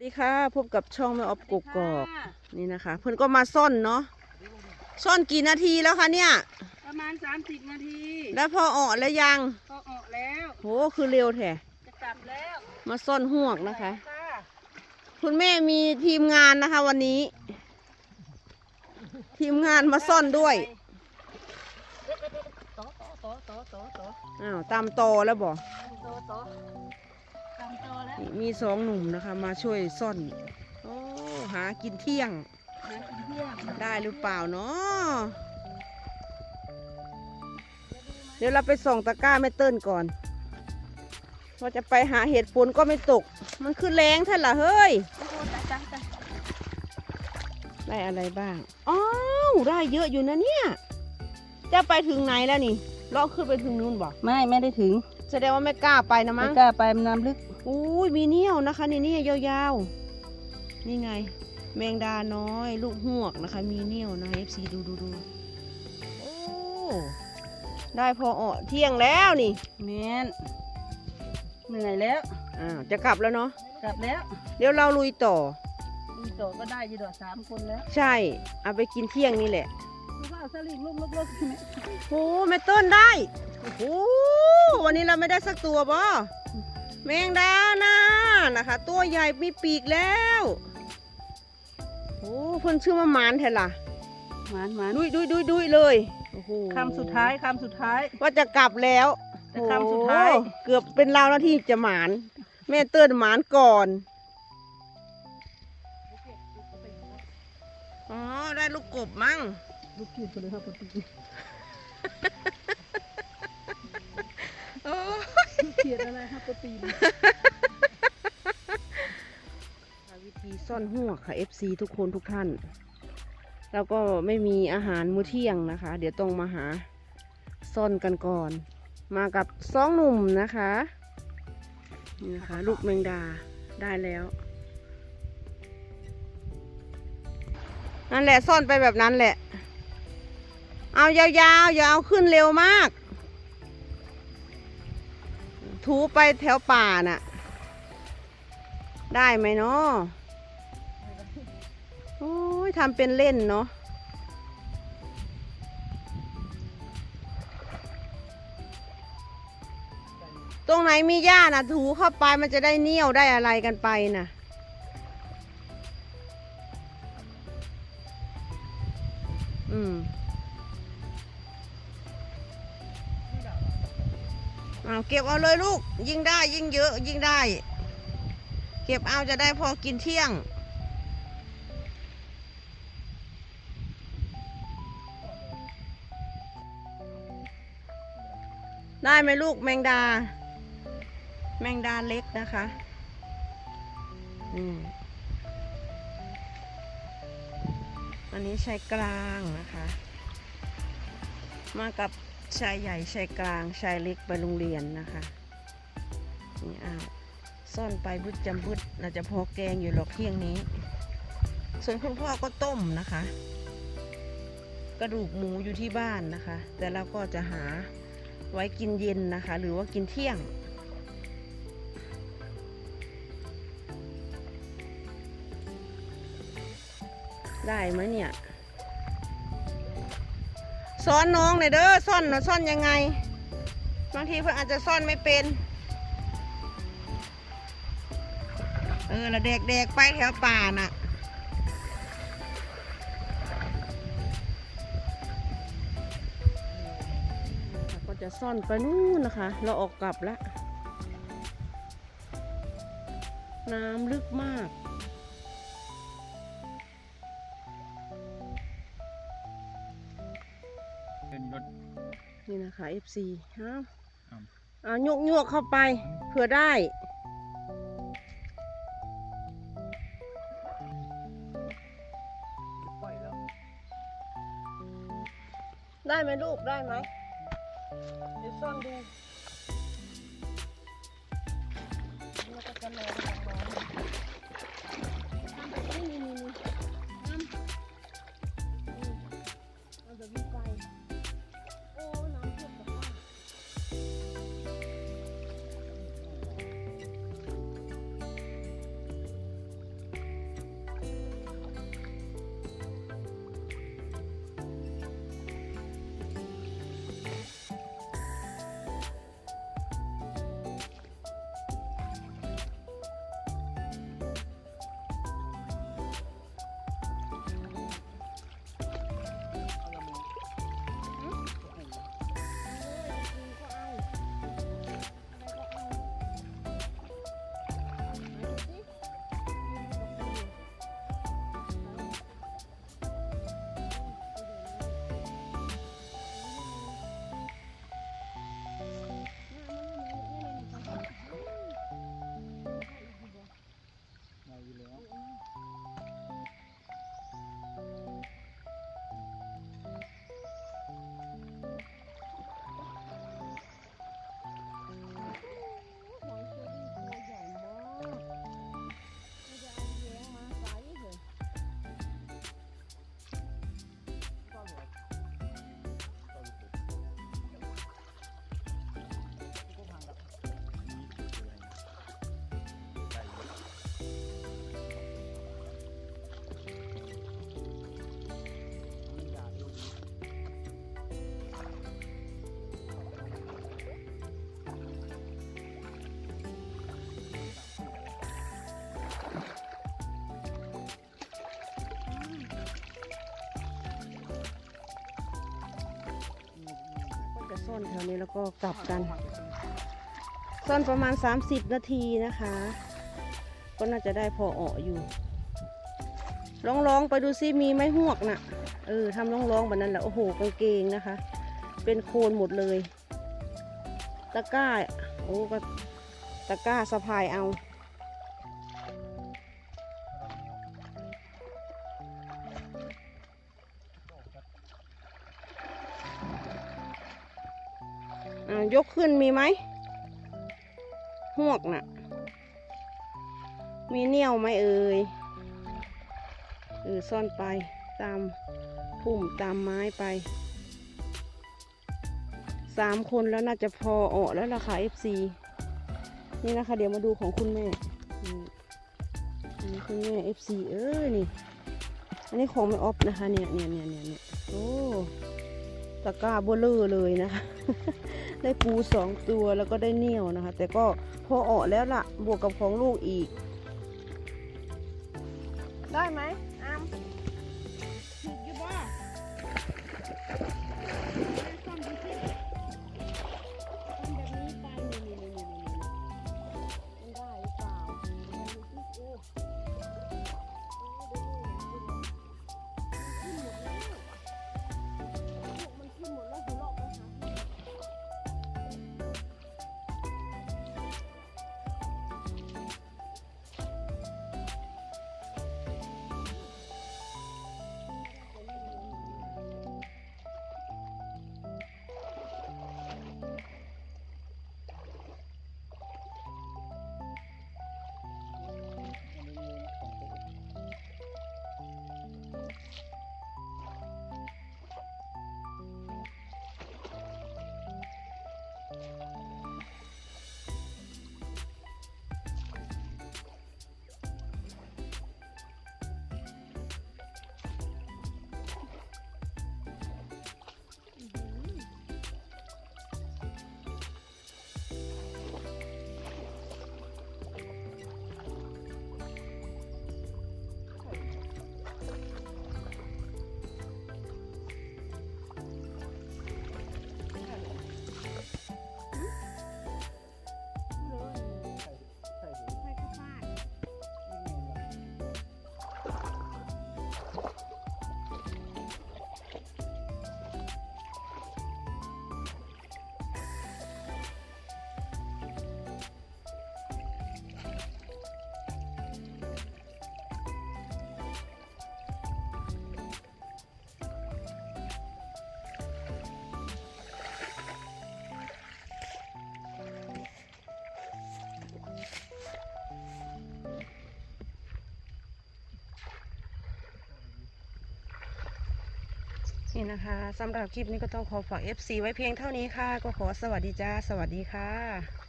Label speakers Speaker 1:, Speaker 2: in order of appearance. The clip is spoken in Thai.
Speaker 1: สวัสดีค่ะพบกับช่องแม่ออฟกกอกนี่นะคะ เพื่อนก็มาซ่อนเนาะซ่อนกี่นาทีแล้วคะเนี่ย
Speaker 2: ประมาณ30นาที
Speaker 1: แล้วพอออกแล้วยัง
Speaker 2: ก็ออกแล้ว
Speaker 1: โหคือเร็วแท้
Speaker 2: จะกลับแล้ว
Speaker 1: มาซ่อนหวกนะคะ
Speaker 2: ค่ะ
Speaker 1: คุณแม่มีทีมงานนะคะ วันนี้ ทีมงานมาซ่อนด้วย
Speaker 2: โตโตโตโตโต
Speaker 1: อ้าวตามตอแล้วบอก
Speaker 2: โตโตกำโตแล้ว
Speaker 1: มีสองหนุ่มนะคะ มาช่วยซ่อนโอ้หากินเที่ยง
Speaker 2: หากินเที่ยง
Speaker 1: ได้หรือเปล่าเนาะเดี๋ยวเราไปส่องตะกร้าแม่เติ้ลก่อนว่าจะไปหาเห็ดฝนก็ไม่ตก มันคือแรงแท้ละเฮ้ย
Speaker 2: โอ้โหตายตายตาย
Speaker 1: ได้อะไรบ้าง อ้าวได้เยอะอยู่นะเนี่ย จะไปถึงไหนแล้วนี่เลาะขึ้นไปถึงนู้นบ่
Speaker 2: ไม่ไม่ได้ถึง
Speaker 1: แสดงว่าไม่กล้าไปนะ
Speaker 2: ไม่
Speaker 1: มั้ง
Speaker 2: กล้าไปมันน้ำลึก
Speaker 1: อุ้ยมีเนี่ยวนะคะนี่เนี่ยยาวๆ นี่ไง แมงดาน้อย ลูกหวกนะคะ มีเนี่ยวนะ FC ดูดูดูโอ้ได้พอออกเที่ยงแล้วนี่
Speaker 2: แมนเหนื่อยแล้ว
Speaker 1: อ้าวจะกลับแล้วเนาะ
Speaker 2: กลับแล้ว
Speaker 1: เดี๋ยวเราลุยต่อ
Speaker 2: มีโตก็ได้อยี่ดอกสามคนแล้ว
Speaker 1: ใช่เอาไปกินเที่ยงนี่แหละ
Speaker 2: ดูว่าเอาสลิงลุกลุกลุก
Speaker 1: โอ้แม่ต้นได้โอ้โหวันนี้เราไม่ได้สักตัวบ่ แมงดานะนะคะ ตัวใหญ่มีปีกแล้วโอ้เพิ่นชื่อว่าหมานแท้ล่ะ
Speaker 2: หมานหมาน
Speaker 1: ดุยดุยดุยดุยเลยโอ้โห
Speaker 2: คำสุดท้ายคำสุดท้าย
Speaker 1: ว่าจะกลับแล้ว
Speaker 2: แต่คำสุดท้าย
Speaker 1: โอ้เกือบเป็นเราแล้วที่จะหมาน แม่เติ้นหมานก่อนอ๋อได้ลูกกบมั้ง
Speaker 2: ลูกขีดไปเลยครับปกติ
Speaker 1: โอ้
Speaker 2: ลูก ขีดอะไรครับปกติ
Speaker 1: วิธีซ่อนหัวค่ะ FC ทุกคนทุกท่าน แล้วก็ไม่มีอาหารมื้อเที่ยงนะคะ เดี๋ยวต้องมาหาซ่อนกันก่อน มากับสองหนุ่มนะคะนี่นะคะ ลูกแมงดาได้แล้วนั่นแหละซ่อนไปแบบนั้นแหละ เอายาวๆอย่าเอาขึ้นเร็วมาก ถูไปแถวป่าน่ะ ได้ไหมเนาะโอ้ยทำเป็นเล่นเนาะตรงไหนมีหญ้านะถูเข้าไปมันจะได้เนี่ยวได้อะไรกันไปน่ะอืม เอาเก็บเอาเลยลูก ยิ่งได้ยิ่งเยอะยิ่งได้ เก็บเอาจะได้พอกินเที่ยง ได้ไหมลูกแมงดา แมงดาเล็กนะคะอืมอันนี้ใชายกลางนะคะ มากับ ชายใหญ่ชายกลางชายเล็กไปโรงเรียนนะคะนี่อ้าวซ่อนไปบึดจำบึดน่าจะพอแกงอยู่หรอกเที่ยงนี้ ส่วนคุณพ่อก็ต้มนะคะ กระดูกหมูอยู่ที่บ้านนะคะ แต่เราก็จะหาไว้กินเย็นนะคะ หรือว่ากินเที่ยงได้ไหมเนี่ย สอนน้องหน่อยเด้อซ่อนนะซ่อนยังไง บางทีเพื่อนอาจจะซ่อนไม่เป็น เออละเด็กๆไปแถวป่าน่ะก็จะซ่อนไปนู่นนะคะ เราออกกลับแล้ว น้ำลึกมาก
Speaker 3: เป็นรถ
Speaker 1: นี่นะคะ FC ฮะ
Speaker 3: ครับ
Speaker 1: อ่ายกยกๆเข้าไปเผื่อได้
Speaker 3: ปล่อยแล้ว
Speaker 1: ได้ไหมลูก ได้ไหมเดี๋ยวซ่อนดู ซ่อนแถวนี้แล้วก็กลับกันซ่อนประมาณ 30 นาทีนะคะ ก็น่าจะได้พอเอออยู่ลองลองไปดูซิมีไหมหวกน่ะเออทำลองลองแบบนั้นแหละโอ้โหกางเกงนะคะ เป็นโคนหมดเลย ตะกร้าโอ้ก็ตะกร้าสะพายเอา ยกขึ้นมีไหมหวกน่ะ มีเนี่ยวไหมเอ่ยเออซ่อนไปตามพุ่มตามไม้ไปสามคนแล้วน่าจะพอออกแล้วราคา FC นี่นะคะ เดี๋ยวมาดูของคุณแม่นี่คุณแม่ FC เออนี่ อันนี้ของไม่ออฟนะคะเนี่ยเนี่ยเนี่ยเนี่ยโอ้ตะกร้าเบลเลอร์เลยนะคะ ได้ปูสองตัวแล้วก็ได้เนี่ยวนะคะ แต่ก็พอออกแล้วล่ะ บวกกับของลูกอีก ได้ไหมอ้ามถูกอยู่บ้า นี่นะคะสำหรับคลิปนี้ก็ต้องขอฝาก FC ไว้เพียงเท่านี้ค่ะ ก็ขอสวัสดีจ้า สวัสดีค่ะ